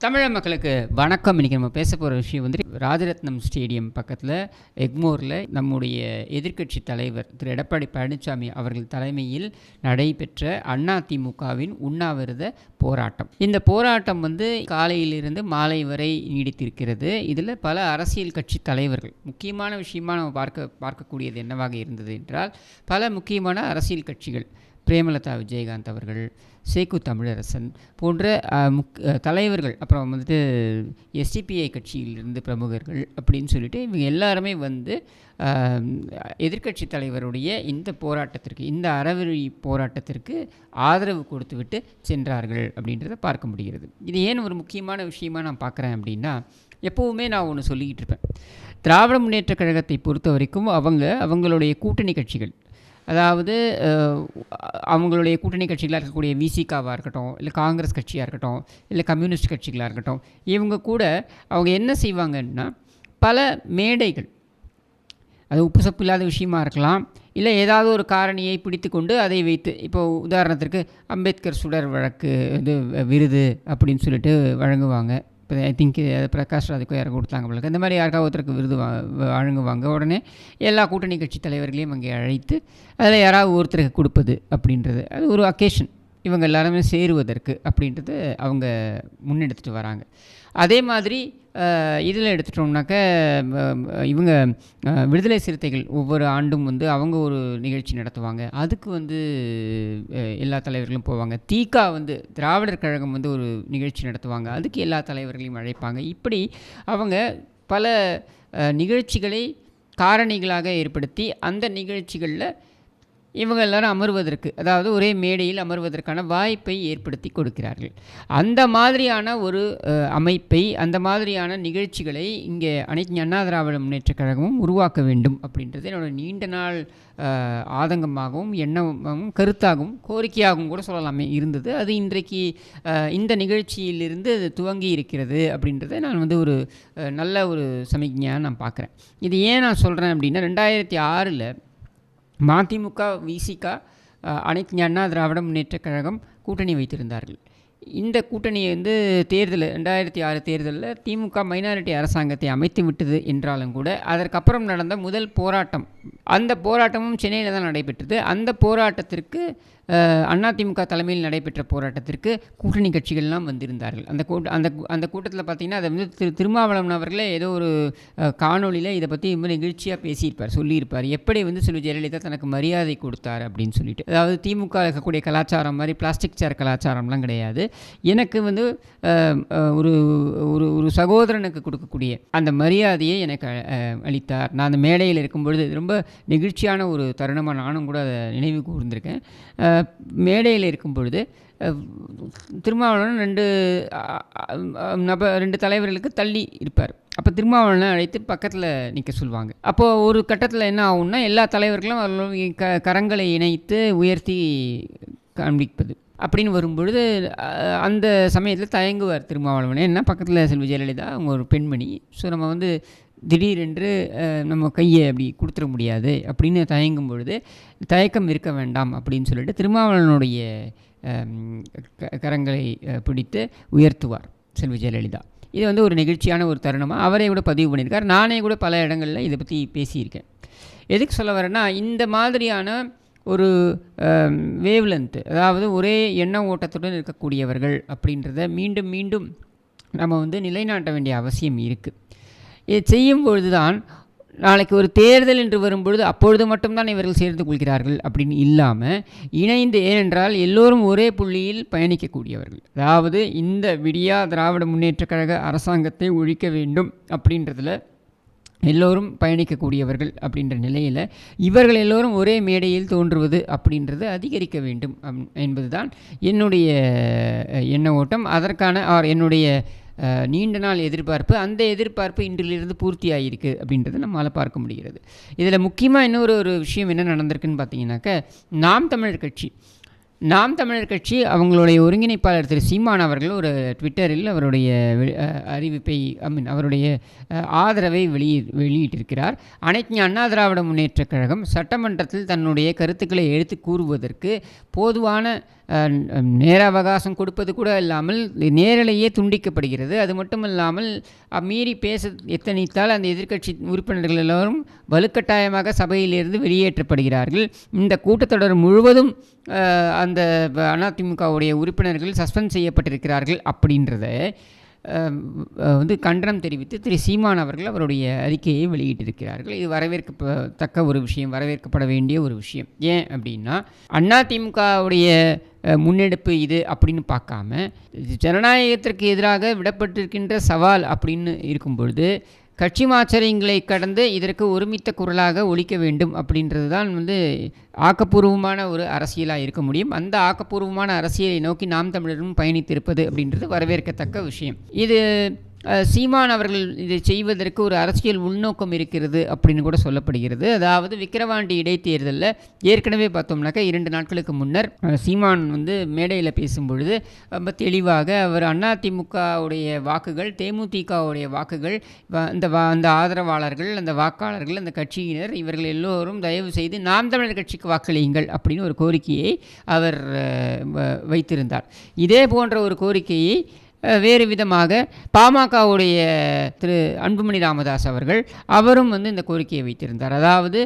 தமிழக மக்களுக்கு வணக்கம். இன்றைக்கி நம்ம பேச போகிற விஷயம் வந்து ராஜரத்னம் ஸ்டேடியம் பக்கத்தில் எக்மோரில் நம்முடைய எதிர்க்கட்சி தலைவர் திரு எடப்பாடி பழனிசாமி அவர்கள் தலைமையில் நடைபெற்ற அதிமுகவின் உண்ணாவிரத போராட்டம். இந்த போராட்டம் வந்து காலையிலிருந்து மாலை வரை நீடித்திருக்கிறது. இதில் பல அரசியல் கட்சி தலைவர்கள் முக்கியமான விஷயமா நம்ம பார்க்க பார்க்கக்கூடியது என்னவாக இருந்தது என்றால் பல முக்கியமான அரசியல் கட்சிகள் பிரேமலதா விஜயகாந்த் அவர்கள் சேக்கு தமிழரசன் போன்ற முக் தலைவர்கள் அப்புறம் வந்துட்டு எஸ்டிபிஐ கட்சியிலிருந்து பிரமுகர்கள் அப்படின்னு சொல்லிட்டு இவங்க எல்லாருமே வந்து எதிர்கட்சி எதிர்க்கட்சி தலைவருடைய இந்த போராட்டத்திற்கு இந்த அறவழி போராட்டத்திற்கு ஆதரவு கொடுத்துவிட்டு சென்றார்கள் அப்படின்றத பார்க்க முடிகிறது. இது ஏன் ஒரு முக்கியமான விஷயமா நான் பார்க்குறேன் அப்படின்னா எப்போவுமே நான் ஒன்று சொல்லிக்கிட்டு இருப்பேன். திராவிட முன்னேற்ற கழகத்தை பொறுத்த வரைக்கும் அவங்க அவங்களுடைய கூட்டணி கட்சிகள் அதாவது அவங்களுடைய கூட்டணி கட்சிகளாக இருக்கக்கூடிய விசிகாவாக இருக்கட்டும் இல்லை காங்கிரஸ் கட்சியாக இருக்கட்டும் இல்லை கம்யூனிஸ்ட் கட்சிகளாக இருக்கட்டும் இவங்க கூட அவங்க என்ன செய்வாங்கன்னா பல மேடைகள் அது உப்பு சப்பு இல்லாத விஷயமா இருக்கலாம் இல்லை ஏதாவது ஒரு காரணியை பிடித்து கொண்டு அதை வைத்து இப்போ உதாரணத்திற்கு அம்பேத்கர் சுடர் வழக்கு இது விருது அப்படின்னு சொல்லிட்டு வழங்குவாங்க. இப்போ ஐ திங்க் பிரகாஷ் ராஜுக்கும் யாரும் கொடுத்தாங்க போல இந்த மாதிரி யாருக்காவது ஒருத்தருக்கு விருது வழங்குவாங்க. உடனே எல்லா கூட்டணி கட்சி தலைவர்களையும் அங்கே அழைத்து அதில் யாராவது ஒருத்தருக்கு கொடுப்பது அப்படின்றது. அது ஒரு அக்கேஷன் இவங்க எல்லாருமே சேருவதற்கு அப்படின்றது அவங்க முன்னெடுத்துட்டு வராங்க. அதே மாதிரி இதில் எடுத்துட்டோம்னாக்க இவங்க விடுதலை சிறுத்தைகள் ஒவ்வொரு ஆண்டும் வந்து அவங்க ஒரு நிகழ்ச்சி நடத்துவாங்க. அதுக்கு வந்து எல்லா தலைவர்களும் போவாங்க. தீகா வந்து திராவிடர் கழகம் வந்து ஒரு நிகழ்ச்சி நடத்துவாங்க. அதுக்கு எல்லா தலைவர்களையும் அழைப்பாங்க. இப்படி அவங்க பல நிகழ்ச்சிகளை காரணிகளாக ஏற்படுத்தி அந்த நிகழ்ச்சிகளில் இவங்க எல்லாரும் அமர்வதற்கு அதாவது ஒரே மேடையில் அமர்வதற்கான வாய்ப்பை ஏற்படுத்தி கொடுக்கிறார்கள். அந்த மாதிரியான ஒரு அமைப்பை அந்த மாதிரியான நிகழ்ச்சிகளை இங்கே அனைத்து அண்ணா திராவிட முன்னேற்றக் கழகமும் உருவாக்க வேண்டும் அப்படின்றது என்னோட நீண்ட நாள் ஆதங்கமாகவும் எண்ணமாகவும் கருத்தாகவும் கோரிக்கையாகவும் கூட சொல்லலாமே இருந்தது. அது இன்றைக்கு இந்த நிகழ்ச்சியிலிருந்து அது துவங்கி இருக்கிறது அப்படின்றத நான் வந்து ஒரு நல்ல ஒரு சமிக்ஞையாக நான் பார்க்குறேன். இது ஏன் நான் சொல்கிறேன் அப்படின்னா ரெண்டாயிரத்தி ஆறில் மதிமுக விசிக அனைத்து அண்ணா திராவிட முன்னேற்ற கழகம் கூட்டணி வைத்திருந்தார்கள். இந்த கூட்டணி வந்து தேர்தல் ரெண்டாயிரத்தி ஆறு தேர்தலில் திமுக மைனாரிட்டி அரசாங்கத்தை அமைத்து விட்டது என்றாலும் கூட அதற்கப்புறம் நடந்த முதல் போராட்டம் அந்த போராட்டமும் சென்னையில் தான் நடைபெற்றது. அந்த போராட்டத்திற்கு அதிமுக தலைமையில் நடைபெற்ற போராட்டத்திற்கு கூட்டணி கட்சிகள்லாம் வந்திருந்தார்கள். அந்த கூட்ட அந்த அந்த கூட்டத்தில் பார்த்தீங்கன்னா அதை வந்து திரு திருமாவளவன் அவர்களே ஏதோ ஒரு காணொலியில் இதை பற்றி ரொம்ப நிகழ்ச்சியாக பேசியிருப்பார் சொல்லியிருப்பார். எப்படி வந்து சொல்லி ஜெயலலிதா தனக்கு மரியாதை கொடுத்தார் அப்படின்னு சொல்லிட்டு. அதாவது திமுக இருக்கக்கூடிய கலாச்சாரம் மாதிரி பிளாஸ்டிக் சேர் கலாச்சாரம்லாம் கிடையாது. எனக்கு வந்து ஒரு ஒரு ஒரு சகோதரனுக்கு கொடுக்கக்கூடிய அந்த மரியாதையை எனக்கு அளித்தார். நான் அந்த மேடையில் இருக்கும் பொழுது ரொம்ப நெகிழ்ச்சியான ஒரு தருணமாக நானும் கூட அதை நினைவு கூர்ந்திருக்கேன். மேடையில் இருக்கும் பொழுது திருமாவளவன் ரெண்டு நப ரெண்டு தலைவர்களுக்கு தள்ளி இருப்பார். அப்போ திருமாவளவனை அழைத்து பக்கத்தில் நிற்க சொல்லுவாங்க. அப்போது ஒரு கட்டத்தில் என்ன ஆகும்னா எல்லா தலைவர்களும் க கரங்களை இணைத்து உயர்த்தி காண்பிப்பது. அப்படின்னு வரும்பொழுது அந்த சமயத்தில் தயங்குவார் திருமாவளவன். என்ன பக்கத்தில் செல்வி ஜெயலலிதா அவங்க ஒரு பெண்மணி. ஸோ நம்ம வந்து திடீரென்று நம்ம கையை அப்படி கொடுத்துட முடியாது அப்படின்னு தயங்கும் பொழுது தயக்கம் இருக்க வேண்டாம் அப்படின்னு சொல்லிட்டு திருமாவளவனுடைய க- கரங்களை பிடித்து உயர்த்துவார் செல்வி ஜெயலலிதா. இது வந்து ஒரு நெகிழ்ச்சியான ஒரு தருணமாக அவரே கூட பதிவு பண்ணியிருக்கார். நானே கூட பல இடங்களில் இதை பற்றி பேசியிருக்கேன். எதுக்கு சொல்ல வரேன்னா இந்த மாதிரியான ஒரு வேவ்லென்த்து அதாவது ஒரே எண்ண ஓட்டத்துடன் இருக்கக்கூடியவர்கள் அப்படின்றத மீண்டும் மீண்டும் நம்ம வந்து நிலைநாட்ட வேண்டிய அவசியம் இருக்குது இதை செய்யும் பொழுது தான் நாளைக்கு ஒரு தேர்தல் என்று வரும்பொழுது அப்பொழுது மட்டும்தான் இவர்கள் சேர்ந்து கொள்கிறார்கள் அப்படின்னு இல்லாமல் இணைந்து ஏனென்றால் எல்லோரும் ஒரே புள்ளியில் பயணிக்கக்கூடியவர்கள். அதாவது இந்த விடியா திராவிட முன்னேற்றக் கழக அரசாங்கத்தை ஒழிக்க வேண்டும் அப்படின்றதில் எல்லோரும் பயணிக்கக்கூடியவர்கள் அப்படின்ற நிலையில் இவர்கள் எல்லோரும் ஒரே மேடையில் தோன்றுவது அப்படின்றது அதிகரிக்க வேண்டும் என்பதுதான் என்னுடைய எண்ண ஓட்டம். அதற்கான ஆர் என்னுடைய நீண்ட நாள் எதிர்பார்ப்பு அந்த எதிர்பார்ப்பு இன்றிலிருந்து பூர்த்தியாகிருக்கு அப்படின்றத நம்மளால் பார்க்க முடிகிறது. இதில் முக்கியமாக இன்னொரு ஒரு விஷயம் என்ன நடந்திருக்குன்னு பார்த்தீங்கன்னாக்க நாம் தமிழர் கட்சி. நாம் தமிழர் கட்சி அவங்களுடைய ஒருங்கிணைப்பாளர் திரு சீமான் அவர்கள் ஒரு ட்விட்டரில் அவருடைய அறிவிப்பை ஐ மீன் அவருடைய ஆதரவை வெளியிட் வெளியிட்டிருக்கிறார். அனைத்து அண்ணா திராவிட முன்னேற்றக் கழகம் சட்டமன்றத்தில் தன்னுடைய கருத்துக்களை எடுத்து கூறுவதற்கு போதுவான நேர அவகாசம் கொடுப்பது கூட இல்லாமல் நேரலையே துண்டிக்கப்படுகிறது. அது மட்டும் இல்லாமல் மீறி பேச எத்தனைத்தால் அந்த எதிர்க்கட்சி உறுப்பினர்கள் எல்லோரும் வலுக்கட்டாயமாக சபையிலிருந்து வெளியேற்றப்படுகிறார்கள். இந்த கூட்டத்தொடர் முழுவதும் அந்த அதிமுகவுடைய உறுப்பினர்கள் சஸ்பெண்ட் செய்யப்பட்டிருக்கிறார்கள் அப்படின்றத வந்து கண்டனம் தெரிவித்து திரு சீமான் அவர்கள் அவருடைய அறிக்கையை வெளியிட்டிருக்கிறார்கள். இது வரவேற்கத்தக்க ஒரு விஷயம் வரவேற்கப்பட வேண்டிய ஒரு விஷயம். ஏன் அப்படின்னா அதிமுகவுடைய முன்னெடுப்பு இது அப்படின்னு பார்க்காம இது ஜனநாயகத்திற்கு எதிராக விடப்பட்டிருக்கின்ற சவால் அப்படின்னு இருக்கும் பொழுது கட்சி மாச்சரியங்களை கடந்து இதற்கு ஒருமித்த குரலாக ஒழிக்க வேண்டும் அப்படின்றது தான் வந்து ஆக்கப்பூர்வமான ஒரு அரசியலாக இருக்க முடியும். அந்த ஆக்கப்பூர்வமான அரசியலை நோக்கி நாம் தமிழரும் பயணித்திருப்பது அப்படின்றது வரவேற்கத்தக்க விஷயம். இது சீமான் அவர்கள் இதை செய்வதற்கு ஒரு அரசியல் உள்நோக்கம் இருக்கிறது அப்படின்னு கூட சொல்லப்படுகிறது. அதாவது விக்கிரவாண்டி இடைத்தேர்தலில் ஏற்கனவே பார்த்தோம்னாக்கா இரண்டு நாட்களுக்கு முன்னர் சீமான் வந்து மேடையில் பேசும்பொழுது ரொம்ப தெளிவாக அவர் அதிமுகவுடைய வாக்குகள் தேமுதிகவுடைய வாக்குகள் வ- அந்த வா அந்த ஆதரவாளர்கள் அந்த வாக்காளர்கள் அந்த கட்சியினர் இவர்கள் எல்லோரும் தயவு செய்து நாம் தமிழர் கட்சிக்கு வாக்களியுங்கள் அப்படின்னு ஒரு கோரிக்கையை அவர் வ- வைத்திருந்தார். இதே போன்ற ஒரு கோரிக்கையை வேறு விதமாக பாமகவுடைய திரு அன்புமணி ராமதாஸ் அவர்கள் அவரும் வந்து இந்த கோரிக்கையை வைத்திருந்தார். அதாவது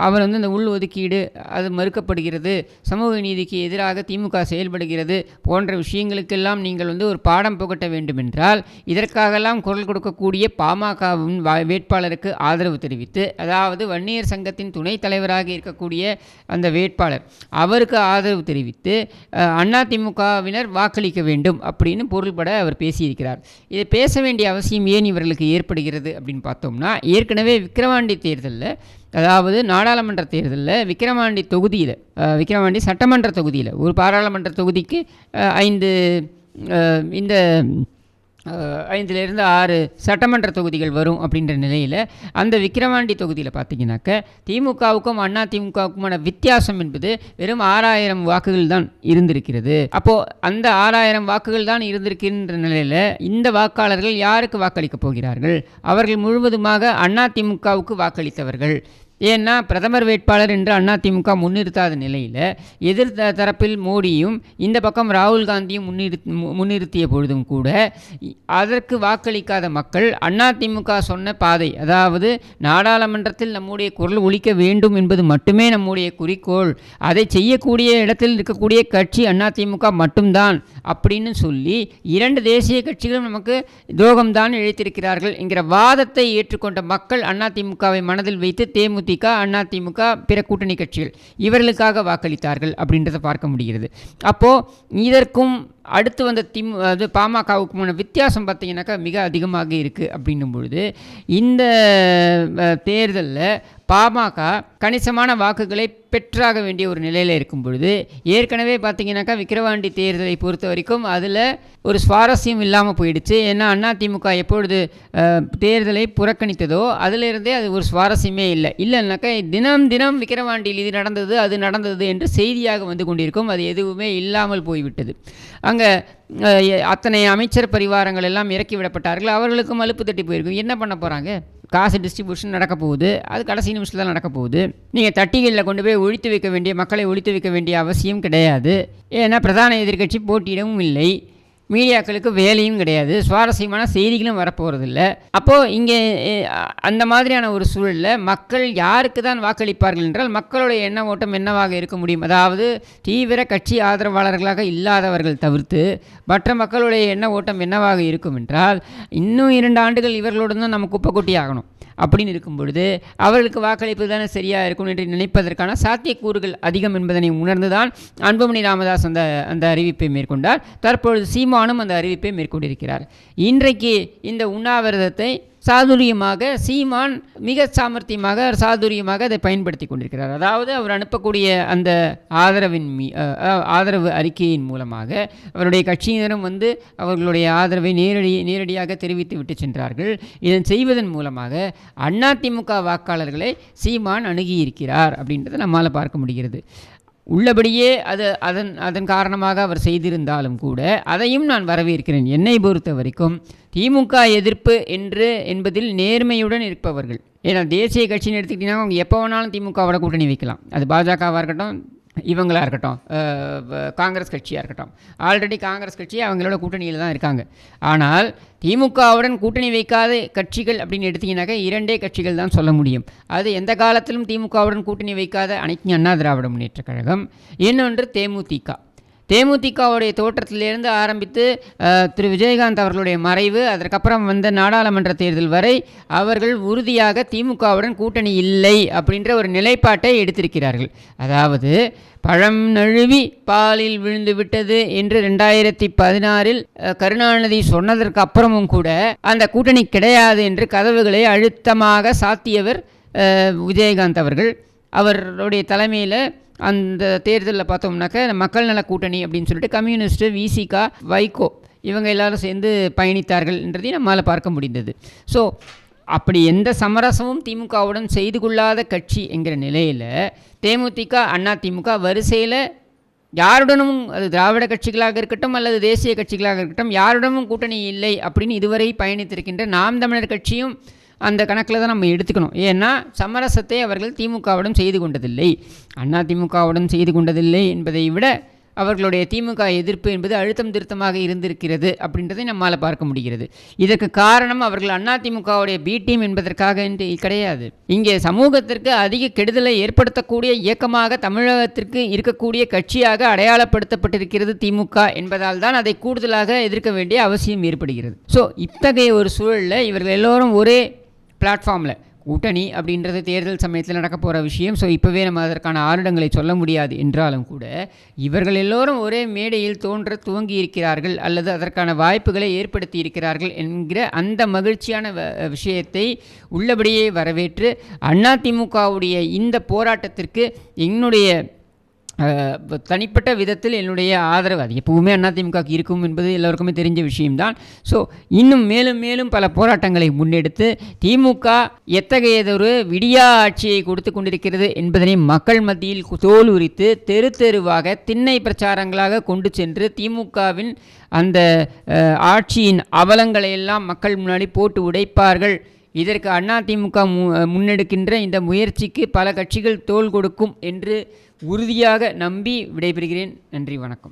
அவர் வந்து இந்த உள் ஒதுக்கீடு அது மறுக்கப்படுகிறது சமூக நீதிக்கு எதிராக திமுக செயல்படுகிறது போன்ற விஷயங்களுக்கெல்லாம் நீங்கள் வந்து ஒரு பாடம் புகட்ட வேண்டுமென்றால் இதற்காகலாம் குரல் கொடுக்கக்கூடிய பாமகவின் வா- வேட்பாளருக்கு ஆதரவு தெரிவித்து அதாவது வன்னியர் சங்கத்தின் துணைத் தலைவராக இருக்கக்கூடிய அந்த வேட்பாளர் அவருக்கு ஆதரவு தெரிவித்து அதிமுகவினர் வாக்களிக்க வேண்டும் அப்படின்னு பொருள் பொருள்பட அவர் பேசியிருக்கிறார். இதை பேச வேண்டிய அவசியம் ஏன் இவர்களுக்கு ஏற்படுகிறது அப்படின்னு பார்த்தோம்னா ஏற்கனவே விக்கிரவாண்டி தேர்தலில் அதாவது நாடாளுமன்ற தேர்தலில் விக்கிரவாண்டி தொகுதியில் விக்கிரவாண்டி சட்டமன்ற தொகுதியில் ஒரு பாராளுமன்ற தொகுதிக்கு ஐந்து இந்த ஐந்திலிருந்து ஆறு சட்டமன்ற தொகுதிகள் வரும் அப்படின்ற நிலையில் அந்த விக்கிரவாண்டி தொகுதியில் பார்த்தீங்கன்னாக்க திமுகவுக்கும் அண்ணா திமுகவுக்குமான வித்தியாசம் என்பது வெறும் ஆறாயிரம் வாக்குகள் தான் இருந்திருக்கிறது. அப்போது அந்த ஆறாயிரம் வாக்குகள் தான் இருந்திருக்கின்ற நிலையில் இந்த வாக்காளர்கள் யாருக்கு வாக்களிக்கப் போகிறார்கள்? அவர்கள் முழுவதுமாக அண்ணா திமுகவுக்கு வாக்களித்தவர்கள். ஏன்னா பிரதமர் வேட்பாளர் என்று அதிமுக முன்னிறுத்தாத நிலையில் எதிர் த- தரப்பில் மோடியும் இந்த பக்கம் ராகுல் காந்தியும் முன்னிறுத் முன்னிறுத்திய பொழுதும் கூட அதற்கு வாக்களிக்காத மக்கள் அதிமுக சொன்ன பாதை அதாவது நாடாளுமன்றத்தில் நம்முடைய குரல் ஒழிக்க வேண்டும் என்பது மட்டுமே நம்முடைய குறிக்கோள் அதை செய்யக்கூடிய இடத்தில் இருக்கக்கூடிய கட்சி அதிமுக மட்டும்தான் அப்படின்னு சொல்லி இரண்டு தேசிய கட்சிகளும் நமக்கு துரோகம்தான் இழைத்திருக்கிறார்கள் என்கிற வாதத்தை ஏற்றுக்கொண்ட மக்கள் அதிமுகவை மனதில் வைத்து தேமுதிக அதிமுக பிற கூட்டணி கட்சிகள் இவர்களுக்காக வாக்களித்தார்கள் அப்படின்றத பார்க்க முடிகிறது. அப்போது இதற்கும் அடுத்து வந்த திமு அது பாமகவுக்குமான வித்தியாசம் பார்த்தீங்கன்னாக்கா மிக அதிகமாக இருக்குது அப்படின்னும் பொழுது இந்த தேர்தலில் பாமக கணிசமான வாக்குகளை பெற்றாக வேண்டிய ஒரு நிலையில் இருக்கும் பொழுது ஏற்கனவே பார்த்தீங்கன்னாக்கா விக்கிரவாண்டி தேர்தலை பொறுத்த வரைக்கும் அதில் ஒரு சுவாரஸ்யம் இல்லாமல் போயிடுச்சு. ஏன்னா அதிமுக எப்பொழுது தேர்தலை புறக்கணித்ததோ அதிலிருந்தே அது ஒரு சுவாரஸ்யமே இல்லை. இல்லைன்னாக்கா தினம் தினம் விக்கிரவாண்டியில் இது நடந்தது அது நடந்தது என்று செய்தியாக வந்து கொண்டிருக்கும். அது எதுவுமே இல்லாமல் போய்விட்டது. அங்கே அத்தனை அமைச்சர் பரிவாரங்கள் எல்லாம் இறக்கி விடப்பட்டார்கள். அவர்களுக்கும் மலுப்பு தட்டி போயிருக்கும். என்ன பண்ண போகிறாங்க காசு டிஸ்ட்ரிபியூஷன் நடக்க போகுது. அது கடைசி நிமிஷத்தில் தான் நடக்க போகுது. நீங்கள் தட்டிகளில் கொண்டு போய் ஒழித்து வைக்க வேண்டிய மக்களை ஒழித்து வைக்க வேண்டிய அவசியம் கிடையாது. ஏன்னா பிரதான எதிர்க்கட்சி போட்டியிடவும் இல்லை. மீடியாக்களுக்கு வேலையும் கிடையாது. சுவாரஸ்யமான செய்திகளும் வரப்போகிறதில்ல அப்போது இங்கே அந்த மாதிரியான ஒரு சூழலில் மக்கள் யாருக்கு தான் வாக்களிப்பார்கள் என்றால் மக்களுடைய எண்ண ஓட்டம் என்னவாக இருக்க முடியும்? அதாவது தீவிர கட்சி ஆதரவாளர்களாக இல்லாதவர்கள் தவிர்த்து மற்ற மக்களுடைய எண்ண ஓட்டம் என்னவாக இருக்கும் என்றால் இன்னும் இரண்டு ஆண்டுகள் இவர்களுடன் தான் நம்ம குப்பை கொட்டி ஆகணும் அப்படின்னு இருக்கும் பொழுது அவர்களுக்கு வாக்களிப்பது தானே சரியாக இருக்கும் என்று நினைப்பதற்கான சாத்தியக்கூறுகள் அதிகம் என்பதனை உணர்ந்துதான் அன்புமணி ராமதாஸ் அந்த அந்த அறிவிப்பை மேற்கொண்டார். தற்பொழுது சீமானும் அந்த அறிவிப்பை மேற்கொண்டிருக்கிறார். இன்றைக்கு இந்த உண்ணாவிரதத்தை சாதுரியமாக சீமான் மிக சாமர்த்தியமாக சாதுரியமாக அதை பயன்படுத்தி கொண்டிருக்கிறார். அதாவது அவர் அனுப்பக்கூடிய அந்த ஆதரவின் மீ ஆதரவு அறிக்கையின் மூலமாக அவருடைய கட்சியினரும் வந்து அவர்களுடைய ஆதரவை நேரடி நேரடியாக தெரிவித்து விட்டு சென்றார்கள். இதன் செய்வதன் மூலமாக அதிமுக வாக்காளர்களை சீமான் அணுகியிருக்கிறார் அப்படின்றத நம்மால் பார்க்க முடிகிறது. உள்ளபடியே அது அதன் அதன் காரணமாக அவர் செய்திருந்தாலும் கூட அதையும் நான் வரவேற்கிறேன். என்னை பொறுத்த வரைக்கும் திமுக எதிர்ப்பு என்று என்பதில் நேர்மையுடன் இருப்பவர்கள். ஏன்னா தேசிய கட்சின்னு எடுத்துக்கிட்டிங்கன்னா அவங்க எப்போ வேணாலும் திமுகவோட கூட்டணி வைக்கலாம். அது பாஜகவாக இருக்கட்டும் இவங்களாக இருக்கட்டும் காங்கிரஸ் கட்சியாக இருக்கட்டும். ஆல்ரெடி காங்கிரஸ் கட்சி அவங்களோட கூட்டணியில் தான் இருக்காங்க. ஆனால் திமுகவுடன் கூட்டணி வைக்காத கட்சிகள் அப்படின்னு எடுத்திங்கனாக்கா இரண்டே கட்சிகள் தான் சொல்ல முடியும். அது எந்த காலத்திலும் திமுகவுடன் கூட்டணி வைக்காத அனைத்து அண்ணா திராவிட முன்னேற்ற கழகம் இன்னொன்று தேமுதிக. தேமுதிகவுடைய தோற்றத்திலிருந்து ஆரம்பித்து திரு. விஜயகாந்த் அவர்களுடைய மறைவு அதற்கப்புறம் வந்த நாடாளுமன்ற தேர்தல் வரை அவர்கள் உறுதியாக திமுகவுடன் கூட்டணி இல்லை அப்படின்ற ஒரு நிலைப்பாட்டை எடுத்திருக்கிறார்கள். அதாவது பழம் நழுவி பாலில் விழுந்து விட்டது என்று ரெண்டாயிரத்தி பதினாறில் கருணாநிதி சொன்னதற்கு அப்புறமும் கூட அந்த கூட்டணி கிடையாது என்று கதவுகளை அழுத்தமாக சாத்தியவர் விஜயகாந்த் அவர்கள். அவருடைய தலைமையில் அந்த தேர்தலில் பார்த்தோம்னாக்க மக்கள் நல கூட்டணி அப்படின்னு சொல்லிட்டு கம்யூனிஸ்ட்டு விசிகா வைகோ இவங்க எல்லாரும் சேர்ந்து பயணித்தார்கள் என்றதையும் நம்மால் பார்க்க முடிந்தது. ஸோ அப்படி எந்த சமரசமும் திமுகவுடன் செய்து கொள்ளாத கட்சி என்கிற நிலையில் தேமுதிக அண்ணா திமுக வரிசையில் யாருடனும் அது திராவிட கட்சிகளாக இருக்கட்டும் அல்லது தேசிய கட்சிகளாக இருக்கட்டும் யாருடனும் கூட்டணி இல்லை அப்படின்னு இதுவரை பயணித்திருக்கின்ற நாம் தமிழர் கட்சியும் அந்த கணக்கில் தான் நம்ம எடுத்துக்கணும். ஏன்னா சமரசத்தை அவர்கள் திமுகவுடன் செய்து கொண்டதில்லை. அண்ணா திமுகவுடன் செய்து கொண்டதில்லை என்பதை விட அவர்களுடைய திமுக எதிர்ப்பு என்பது அழுத்தம் திருத்தமாக இருந்திருக்கிறது அப்படின்றதை நம்மால் பார்க்க முடிகிறது. இதற்கு காரணம் அவர்கள் அண்ணா திமுகவுடைய பி டீம் என்பதற்காக என்று கிடையாது. இங்கே சமூகத்திற்கு அதிக கெடுதலை ஏற்படுத்தக்கூடிய இயக்கமாக தமிழகத்திற்கு இருக்கக்கூடிய கட்சியாக அடையாளப்படுத்தப்பட்டிருக்கிறது திமுக என்பதால் தான் அதை கூடுதலாக எதிர்க்க வேண்டிய அவசியம் ஏற்படுகிறது. ஸோ இத்தகைய ஒரு சூழலில் இவர்கள் எல்லோரும் ஒரே பிளாட்ஃபார்மில் கூட்டணி அப்படின்றது தேர்தல் சமயத்தில் நடக்க போகிற விஷயம். ஸோ இப்போவே நம்ம அதற்கான ஆருடங்களை சொல்ல முடியாது என்றாலும் கூட இவர்கள் எல்லோரும் ஒரே மேடையில் தோன்ற துவங்கி இருக்கிறார்கள் அல்லது அதற்கான வாய்ப்புகளை ஏற்படுத்தி இருக்கிறார்கள் என்கிற அந்த மகிழ்ச்சியான வ- விஷயத்தை உள்ளபடியே வரவேற்று அதிமுகவுடைய இந்த போராட்டத்திற்கு என்னுடைய தனிப்பட்ட விதத்தில் என்னுடைய ஆதரவு அது எப்பவுமே அதிமுகவுக்கு இருக்கும் என்பது எல்லோருக்குமே தெரிஞ்ச விஷயம்தான். ஸோ இன்னும் மேலும் மேலும் பல போராட்டங்களை முன்னெடுத்து திமுக எத்தகையதொரு விடியா ஆட்சியை கொடுத்து கொண்டிருக்கிறது என்பதனை மக்கள் மத்தியில் தோல் உரித்து தெரு தெருவாக திண்ணை பிரச்சாரங்களாக கொண்டு சென்று திமுகவின் அந்த ஆட்சியின் அவலங்களை எல்லாம் மக்கள் முன்னாடி போட்டு உடைப்பார்கள். இதற்கு அதிமுக மு முன்னெடுக்கின்ற இந்த முயற்சிக்கு பல கட்சிகள் தோள் கொடுக்கும் என்று உறுதியாக நம்பி விடைபெறுகிறேன். நன்றி வணக்கம்.